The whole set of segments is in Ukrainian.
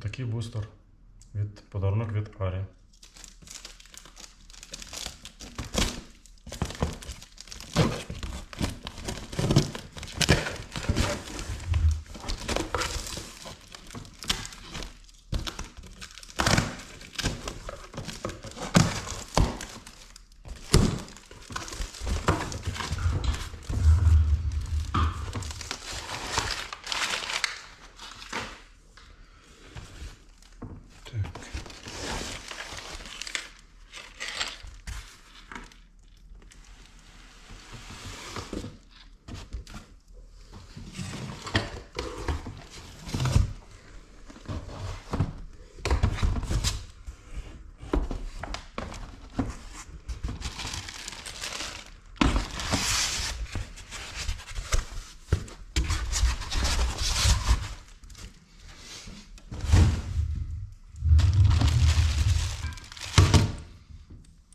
Отакий бустер від подарунок від Арі. Так.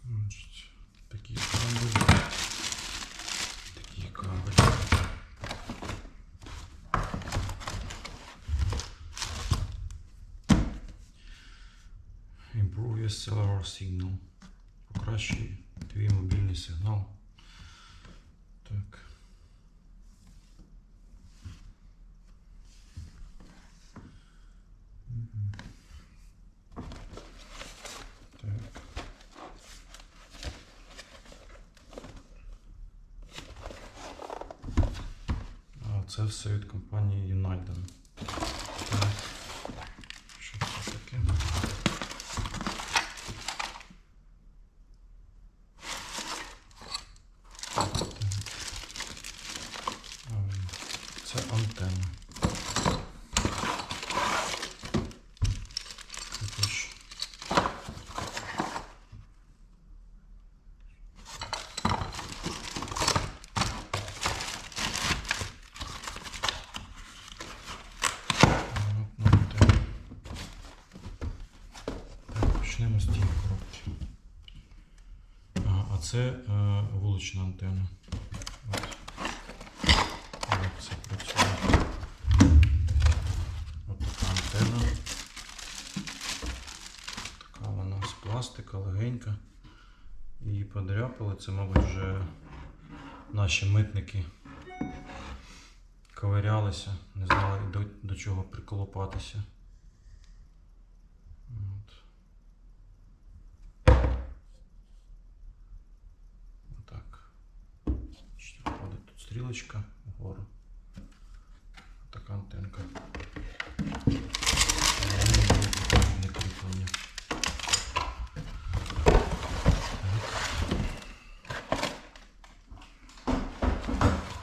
Значить, Такий кабель. Такий кабель. Improve signal. Покращуй твій мобільний сигнал. Так. Це все від компанії United. Так. Що це таке? Так. Ем, Це антенна. Також. От антенна. Так, почнемо з тієї коробки. Ага, а це е, вулична антенна. Як це працює? От така антенна. Така вона з пластика, легенька. Її подряпали. Це, мабуть, вже наші митники ковирялися, не знали до, до чого приколопатися. От. Отак. Бачите, Входить тут стрілочка вгору. Така антенка. Не кріплення. Так.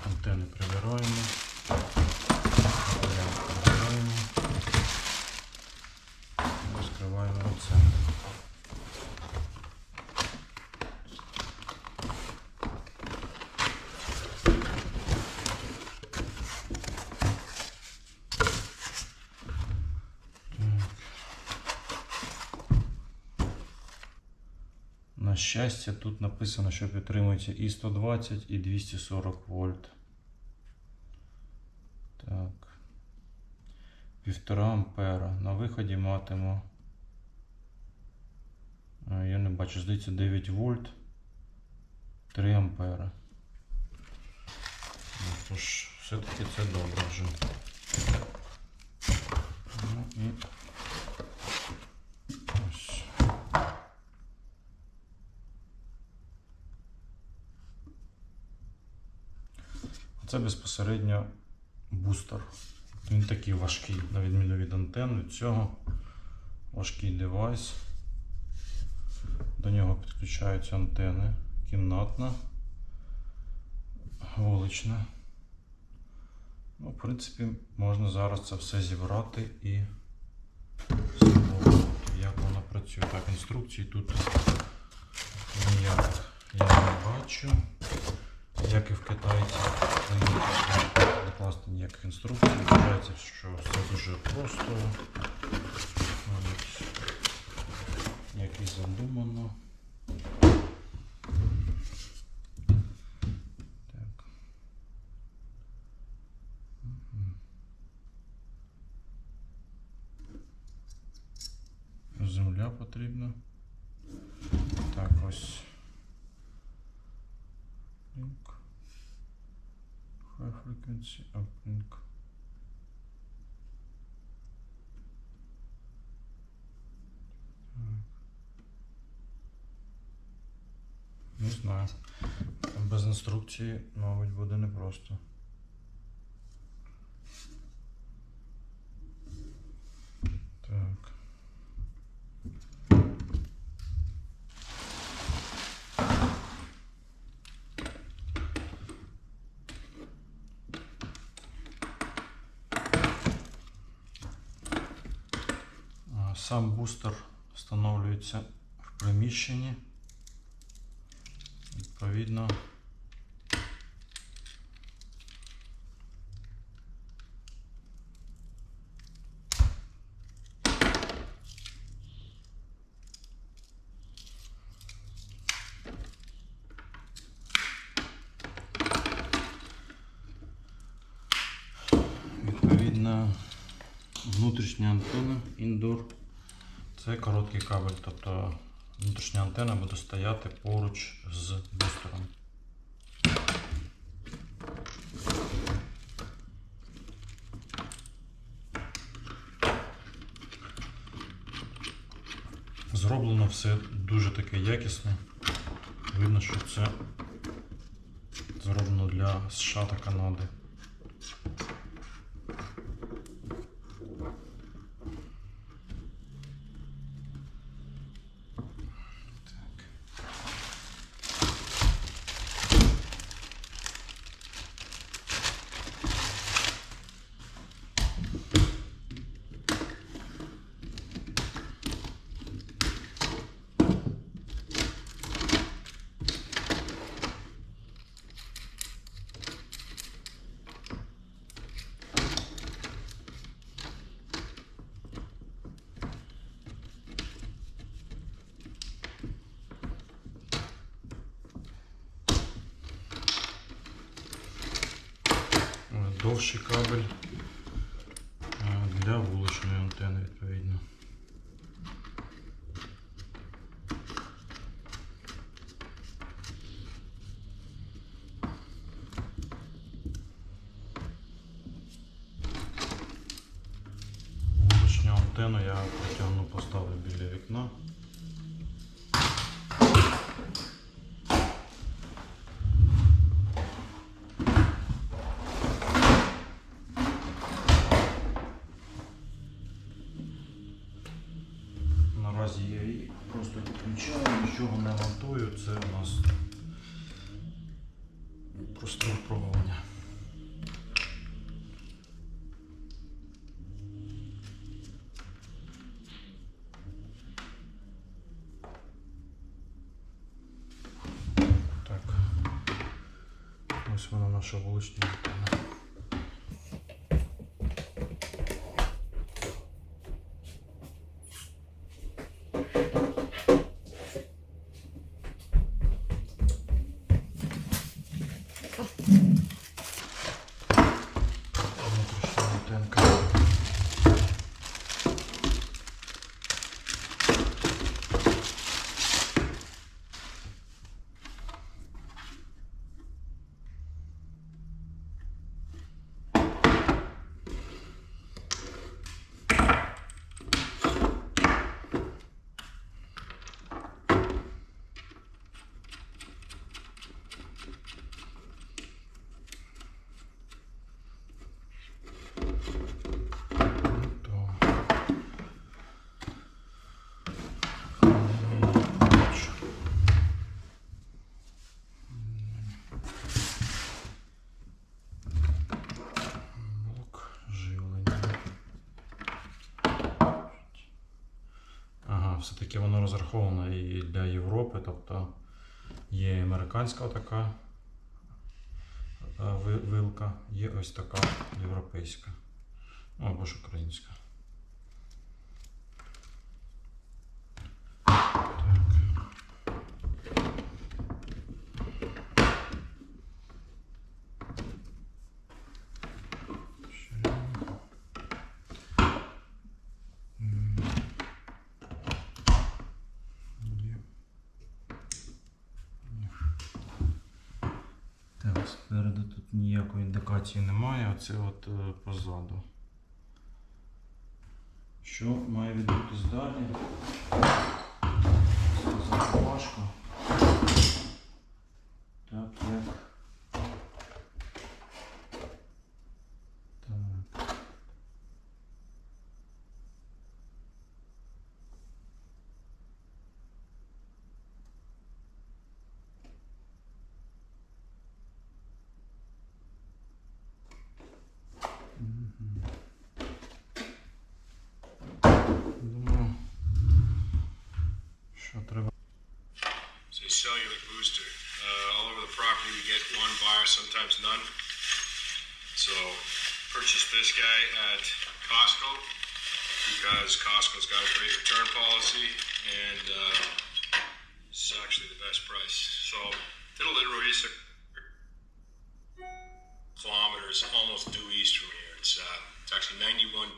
Антени прибираємо. Варіант прибираємо. Розкриваємо оце. На щастя, тут написано, що підтримується і 120, і 240 вольт. Так. Півтора ампера. На виході матиму. Я не бачу, здається, 9 вольт. 3 ампера. Ну, тож, все-таки це добре вже. Ну і ось. Це безпосередньо бустер. Він такий важкий, на відміну від антенн, від цього важкий девайс. До нього підключаються антени кімнатна, вулична. Ну, в принципі, можна зараз це все зібрати і спробувати, як воно працює. Так, інструкції тут ніяк я не бачу. Як і в китайців, не докласти ніяких інструкцій. Вважається, що все дуже просто. Навіть як і задумано. Так. Мгм. нуля потрібно. Так, ось. Link. High frequency uplink. Не знаю. Без інструкції, мабуть, буде непросто. Так. А, Сам бустер встановлюється в приміщенні. Відповідно внутрішня антенна indoor це короткий кабель, тобто внутрішня антенна буде стояти поруч з бустером. Зроблено все дуже таке якісне. Видно, що це зроблено для США та Канади. Довший кабель нічого не монтую, це у нас просто випробування. Так. Ось вона наша вулична. Все-таки і для Європи, тобто є американська така е, вилка, є ось така європейська. Ну, або ж українська. Ніякої індикації немає, а це от е, позаду. Що має відбутись далі? Це важко. otrywa. It's a cellular booster. Uh, all over the property we get one bar, sometimes none. So purchased this guy at Costco because Costco's got a great return policy and uh, it's actually the best price. So did a little research. Kilometers almost due east from here. It's, uh, it's actually 91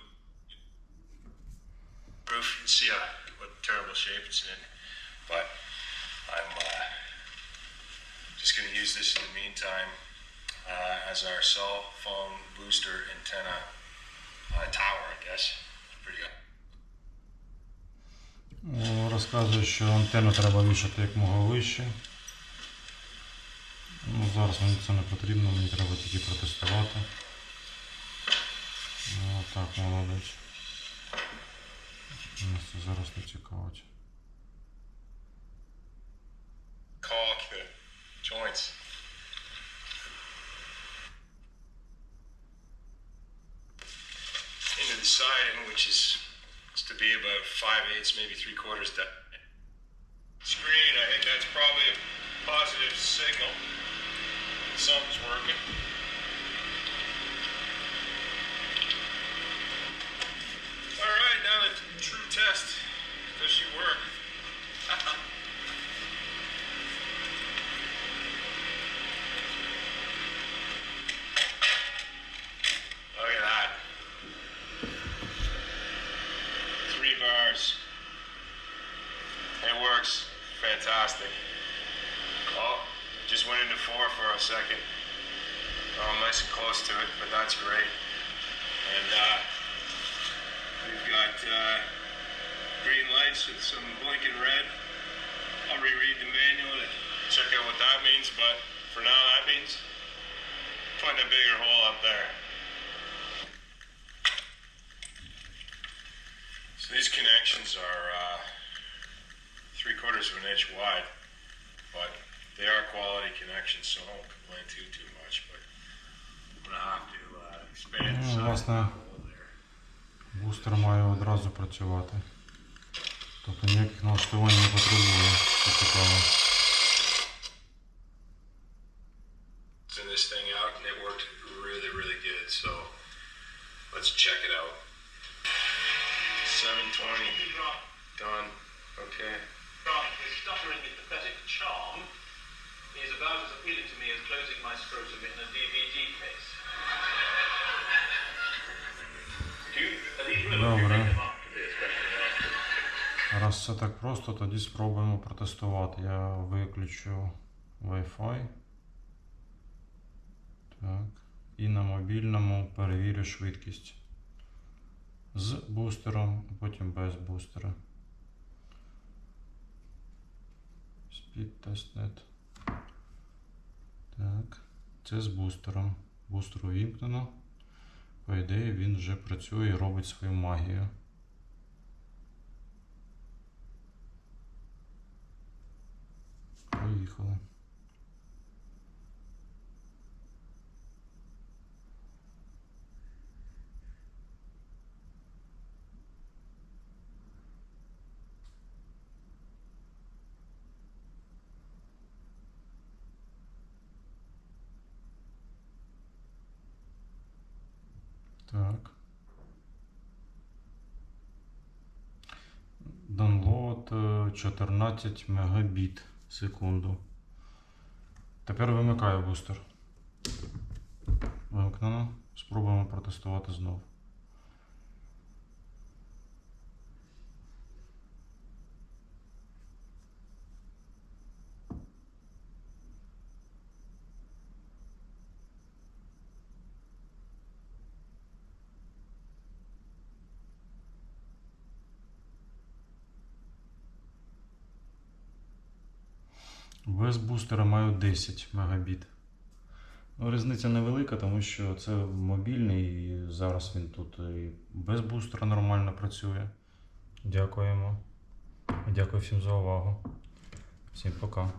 proof. You can see uh, what terrible shape it's in. But I'm uh, just going to use this in the meantime uh, as our cell phone booster antenna uh, tower, I guess. Pretty good. Розказує, що антенну треба вішати якмога вище. Ну, зараз мені це не потрібно, мені треба тільки протестувати. Ну, так, молодець. Нас це зараз не цікавить. Joints. Into the siding, which is, is to be about five eighths, maybe three quarters depth. Screen, I think that's probably a positive signal. Something's working. All right, now the true test. Second. I'm nice and close to it, but that's great. And uh, we've got uh, green lights with some blinking red. I'll reread the manual to check out what that means, but for now that means putting a bigger hole up there. So these connections are uh, three quarters of an inch wide, but they are quality connections, so I won't complain too too much. But I'm gonna have to uh, expand the Ну, size of власне, the hole there. бустер має одразу працювати. Тобто ніяких налаштувань не потребує. Це цікаво. Добре. Раз все так просто, тоді спробуємо протестувати. Я виключу Wi-Fi. Так. І на мобільному перевірю швидкість. З бустером, потім без бустера. Speed. Так. Це з бустером. Бустер увімкнено. По ідеї він вже працює і робить свою магію. Поїхали. Так. Download е, 14 мегабіт в секунду. Тепер вимикаю бустер. Вимкнено. Спробуємо протестувати знов. Без бустера маю 10 мегабіт. Ну, різниця невелика, тому що це мобільний і зараз він тут і без бустера нормально працює. Дякуємо. Дякую всім за увагу. Всім пока.